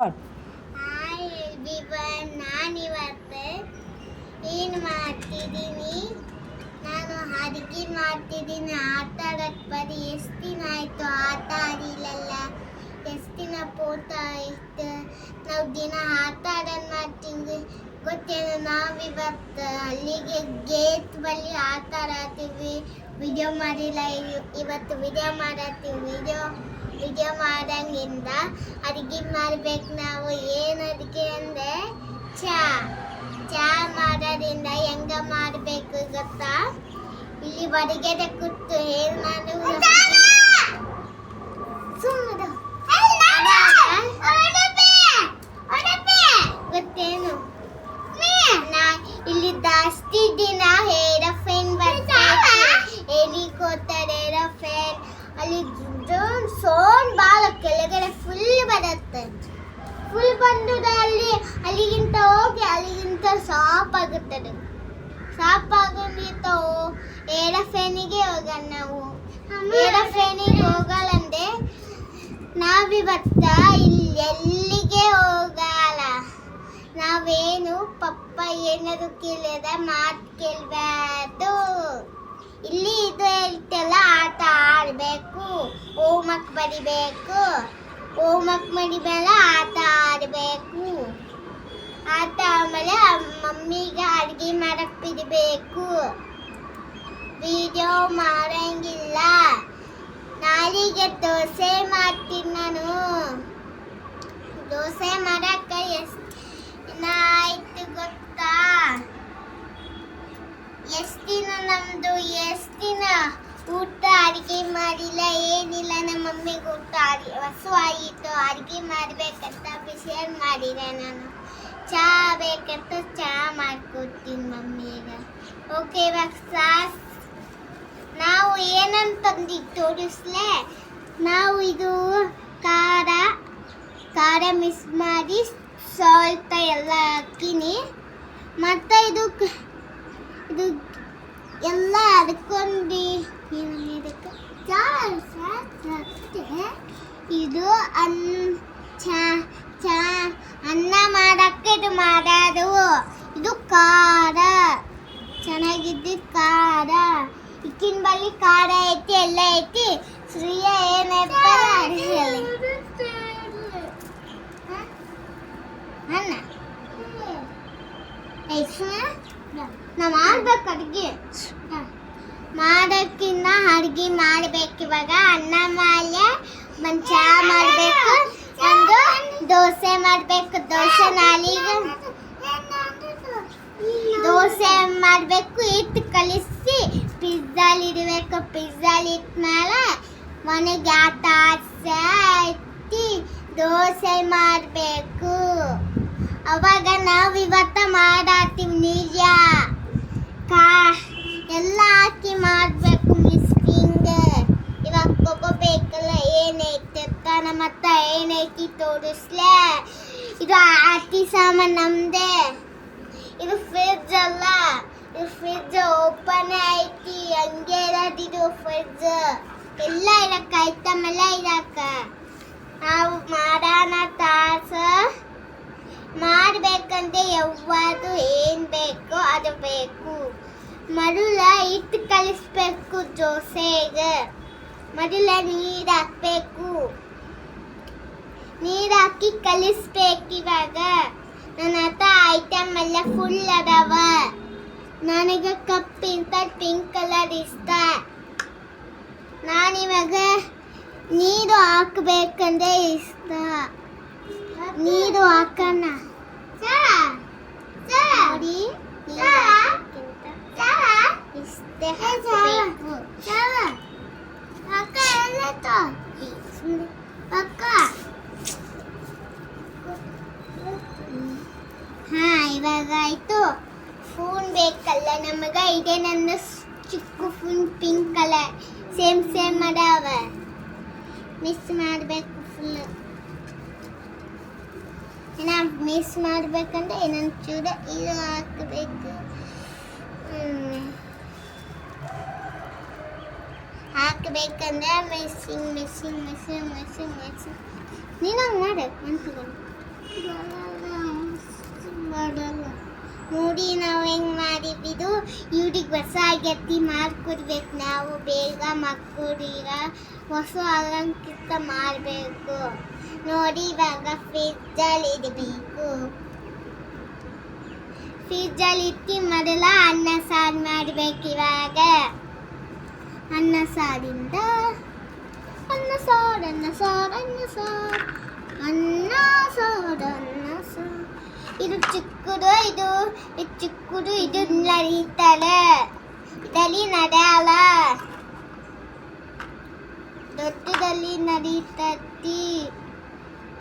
Hi everyone ನಾನಿವತ್ತು ಏನು ಮಾಡ್ತಿದ್ದೀನಿ? ನಾನು ಅಡುಗೆ ಮಾಡ್ತಿದ್ದೀನಿ. ಆಟ ಆಡಕ್ಕೆ ಬರೀ ಎಷ್ಟು ದಿನ ಆಯಿತು? ಆಟ ಆಡಿಲ್ಲಲ್ಲ. ಎಷ್ಟು ದಿನ ಪೋಟ ಆಯ್ತು? ನಾವು ದಿನ ಆಟ ಆಡೋದು ಮಾಡ್ತೀವಿ ಗೊತ್ತೇನು? ನಾವಿವತ್ತು ಅಲ್ಲಿಗೆ ಗೇಟ್ ಬಳಿ ಆಟ ಆಡತ್ತೀವಿ ವಿಡಿಯೋ ಮಾಡಿಲ್ಲ ಇವ್- ಇವತ್ತು ವಿಡಿಯೋ ಮಾಡತ್ತೀವಿ. ವಿಡಿಯೋ ವಿಡಿಯೋ ಮಾಡಂಗಿಂದ ಅಡುಗೆ ಮಾಡ್ಬೇಕು ನಾವು. ಏನು ಅಡುಗೆ ಅಂದರೆ ಚಾ. ಚಾ ಮಾಡೋದ್ರಿಂದ ಹೆಂಗ ಮಾಡಬೇಕು ಗೊತ್ತಾ? ಇಲ್ಲಿ ಬಡಿಗೆದ ಕೂತು ಹೇಳಿ ನಾನು ಸುಮ್ಮನೆ ಗೊತ್ತೇನು ನಾ ಇಲ್ಲಿ ಜಾಸ್ತಿ ದಿನ ಏರೋಫೇನ್ ಬರ್ತೈತಿ ಹೆಲಿಕಾಪ್ಟರ್ ಏರೋಫೇನ್ ಅಲ್ಲಿ ಡ್ರೋನ್ ಸೋನ್ ಬಾಳ ಕೆಳಗಡೆ ಫುಲ್ ಬರುತ್ತೆ ಫುಲ್ ಬಂದು ಅಲ್ಲಿ ಅಲ್ಲಿಗಿಂತ ಹೋಗಿ ಅಲ್ಲಿಗಿಂತ ಸಾಪ್ ಆಗುತ್ತದೆ ಸಾಪ್ ನೀತವು, ಏರೋಫೇನಿಗೆ ಹೋಗಲ್ಲ ನಾವು ಹೋಗಲಂದೆ ನಾವಿ ನಾವಿವತ್ತ ಇಲ್ಲಿ ಎಲ್ಲಿಗೆ ಹೋಗಲ್ಲ. ನಾವೇನು ಪಪ್ಪ ಏನಾದ್ರು ಕೇಳಿದ ಮಾತು ಕೇಳಬಾರ್ದು. ಇಲ್ಲಿ ಇದು ಹೇಳ್ತಲ್ಲ, ಆಟ ಆಡಬೇಕು ಹೋಮ್ವರ್ಕ್ ಬರಿಬೇಕು. ಹೋಮ್ವರ್ಕ್ ಮಾಡಿದ್ಮೇಲೆ ಆಟ ಆಡಬೇಕು ಆಟ ಆಮೇಲೆ ಮಮ್ಮಿಗೆ ಅಡುಗೆ ಬಿಡಬೇಕು ವಿಡಿಯೋ ಮಾಡಂಗಿಲ್ಲ ನಾಲಿಗೆ ದೋಸೆ ಮಾಡ್ತೀನಿ ನಾನು ದೋಸೆ ಮಾಡಕ್ಕ ಎಷ್ಟು ದಿನ ಆಯ್ತು ಗೊತ್ತಾ ಎಷ್ಟು ದಿನ ನಮ್ಮದು ಎಷ್ಟು ದಿನ ಊಟ ಅಡುಗೆ ಮಾಡಿಲ್ಲ ಏನಿಲ್ಲ ನಮ್ಮ ಮಮ್ಮಿಗೆ ಊಟ ಅಡಿ ಆಯಿತು ಅಡಿಗೆ ಮಾಡ್ಬೇಕಂತ ಬಿಸಿಯಾಗಿ ಮಾಡಿದೆ ನಾನು ಚಹಾ ಬೇಕಂತ ಚಹಾ ಮಾಡ್ಕೊಡ್ತೀನಿ ಮಮ್ಮಿಗ ಓಕೆ ಇವಾಗ ಸಾಸ್ ನಾವು ಏನಂತ ತಂದಿದ್ದು ತೋರಿಸ್ಲೆ? ನಾವು ಇದು ಖಾರ ಖಾರ ಮಿಸ್ ಮಾಡಿ ಸಾಲ್ಟ್ ಎಲ್ಲ ಹಾಕಿನಿ. ಮತ್ತು ಇದು ಇದು ಎಲ್ಲ ಅದಕ್ಕೊಂದು ಇದಕ್ಕೆ? ಇದಕ್ಕೆ ಜಾಸ್ತಿ ಇದು ಅನ್ ಚಾ ಚಾ, ಅನ್ನ ಮಾಡಕ್ಕೆ ಇದು ಮಾಡೋದು. ಇದು ಖಾರ. ಚೆನ್ನಾಗಿದ್ದು ಖಾರ. ಇಕ್ಕಿನ ಬಳಿ ಖಾರ ಐತಿ, ಎಲ್ಲ ಐತಿ. ಶ್ರೀಯ ಹ? ಅನ್ನ? ನಾವು ಮಾಡ್ಬೇಕು ಅಡ್ಗೆ. ಮಾಡೋಕ್ಕಿಂತ ಅಡ್ಗೆ ಮಾಡ್ಬೇಕು ಇವಾಗ. ಅನ್ನ ಮೇಲೆ ಚಹಾ ಮಾಡಬೇಕು. ಒಂದು ದೋಸೆ ಮಾಡಬೇಕು, ದೋಸೆ ನಾಲಿಗೆ ದೋಸೆ ಮಾಡಬೇಕು ಹಿಟ್ಟು ಕಲಿಸಿ ಪಿಜ್ಜಾಲಿ ಇಡಬೇಕು ಪಿಜ್ಜಾಲಿ ಇಟ್ಮೇಲೆ ಮನೆಗೆ ಆಟ ಆಡ್ಸಿ ದೋಸೆ ಮಾಡಬೇಕು. ಅವಾಗ ನಾವು ಇವತ್ತ ಮಾಡಾತೀವಿ ನಿಜ. ಕಾ, ಎಲ್ಲ ಹಾಕಿ ಮಾಡಬೇಕು ಮಿಕ್ಸಿಂಗ್ ಇವಾಗ ತಗೋಬೇಕಲ್ಲ ಏನೈತೆ ಹತ್ರ ಏನೈತಿ ತೋರಿಸ್ಲೆ? ಇದು ಆಟಿ ಸಾಮಾನ್ ನಮ್ದೆ. ಇದು ಫ್ರಿಡ್ಜ್ ಅಲ್ಲ. ಇದು ಫ್ರಿಡ್ಜ್ ಓಪನ್ ಐತಿ. ಹಂಗೆ ಇರೋದಿದು ಫ್ರಿಡ್ಜ್ ಎಲ್ಲ ಇರಕ್ಕ ಐಟಮ್ ಎಲ್ಲ ಇರಕ್ಕ ನಾವು ಮಾಡೋಣ ತಾಸ. ಮಾಡ್ಬೇಕಂದ್ರೆ ಯಾವುದು ಏನ್ ಬೇಕೋ ಅದು ಬೇಕು. ಮರುಳ ಹಿಟ್ಟು ಕಲಿಸ್ಬೇಕು ದೋಸೆಗೆ ಮೊದಲ ನೀರು ಹಾಕ್ಬೇಕು. ನೀರು ಹಾಕಿ ಕಲಿಸ್ಬೇಕು ಇವಾಗ. ನನ್ನ ಹತ್ರ ಐಟಮ್ ಎಲ್ಲ ಫುಲ್ ಅದಾವ. ನನಗೆ ಕಪ್ಪಿಂತ ಪಿಂಕ್ ಕಲರ್ ಇಷ್ಟ. ನಾನಿವಾಗ ನೀರು ಹಾಕ್ಬೇಕಂದ್ರೆ ಇಷ್ಟ. ನೀರು ಹಾಕೋಣ ನೋಡಿ ನೀರು ಹಾಕೋಕ್ಕಿಂತ ಇಷ್ಟೇ ಹಾಕಬೇಕು ಅಕ್ಕ ಎಲ್ಲೈತೋ ಸುಮ್ನೆ ಅಕ್ಕ ಹಾ ಇವಾಗ ಆಯ್ತು ಫೋನ್ ಬೇಕಲ್ಲ, ನಮಗ ಇದೆ ನನ್ನ ಚಿಕ್ಕ phone pink colour same same ಅದಾವ. ಮಿಸ್ ಮಾಡಬೇಕು ಫುಲ್ ನಾ ಮಿಸ್ ಮಾಡ್ಬೇಕಂದ್ರೆ ಇನ್ನೊಂದು ಚೂರ ಇದು ಹಾಕಬೇಕು. ಹಾಕಬೇಕಂದ್ರೆ missing missing missing missing missing ನೀನು ಮಾಡು ನೋಡಿ ನಾವು ಹೆಂಗೆ ಮಾಡಿದ್ದು ಇವ್ರಿಗೆ ಹೊಸ ಗತಿ ಮಾಡ್ಕೊಡ್ಬೇಕು. ನಾವು ಬೇಗ ಮಕ್ಕಳೀಗ ಹೊಸ ಅಲಂಕೃತ ಮಾಡಬೇಕು. ನೋಡಿ ಇವಾಗ ಫ್ರಿಜ್ಜಲ್ಲಿ ಇಡಬೇಕು. ಫ್ರಿಜ್ಜಲ್ಲಿ ಇಟ್ಟು ಮೊದಲ ಅನ್ನ ಸಾರು ಮಾಡಬೇಕು ಇವಾಗ. ಅನ್ನ ಸಾರಿಂದ ಅನ್ನ ಸಾರು ಅನ್ನ ಸಾರು ಅನ್ನ ಸಾರು. ಅನ್ನ ಸಾರು, ಅನ್ನ ಇದು ಚಿಕ್ಕದು ಇದು ಇದು ಚಿಕ್ಕದು ಇದು ನಡೀತದೆ ಇದರಲ್ಲಿ ನಡೆಯಲ್ಲ ದೊಡ್ಡದಲ್ಲಿ ನಡೀತೈತಿ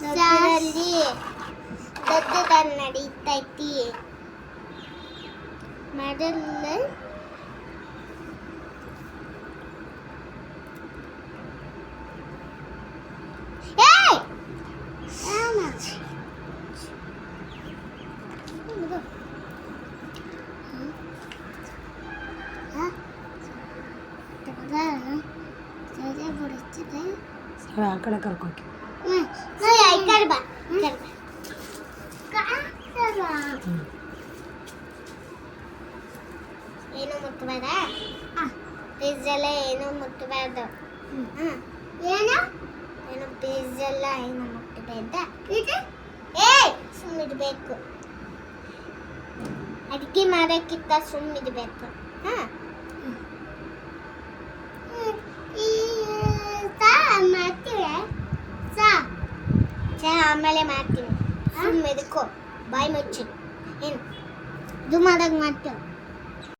ದೊಡ್ಡದಲ್ಲಿ ದೊಡ್ಡದಲ್ಲಿ ನಡೀತೈತಿ ಮೊದಲು ಏಯ್ ಆಮ. ಆ ಕಡೆ ಕರ್ಕೋಕೆ ಏನು ಮುಟ್ಟಬೇಡ ಪಿಜ್ಜೆಲ್ಲ ಏನು ಮುಟ್ಟಬಾರ್ದು. ಏನು? ಏನು ಪಿಜ್ಜೆಲ್ಲ ಏನು ಮುಟ್ಟಬೇಡ ಏ ಸುಮ್ಮಿಡ್ಬೇಕು ಅಡಿಕೆ ಮಾಡೋಕ್ಕಿಂತ ಸುಮ್ಮಿಡ್ಬೇಕು ಹಾಂ ಆಮೇಲೆ ಮಾಡ್ತೀನಿ. ಸುಮ್ಮಿದ್ಕೋ ಬಾಯಿ ಮುಚ್ಚಿ. ಏನು? ಮಾಡಕ್ ಮಾಡ್ತೇವೆ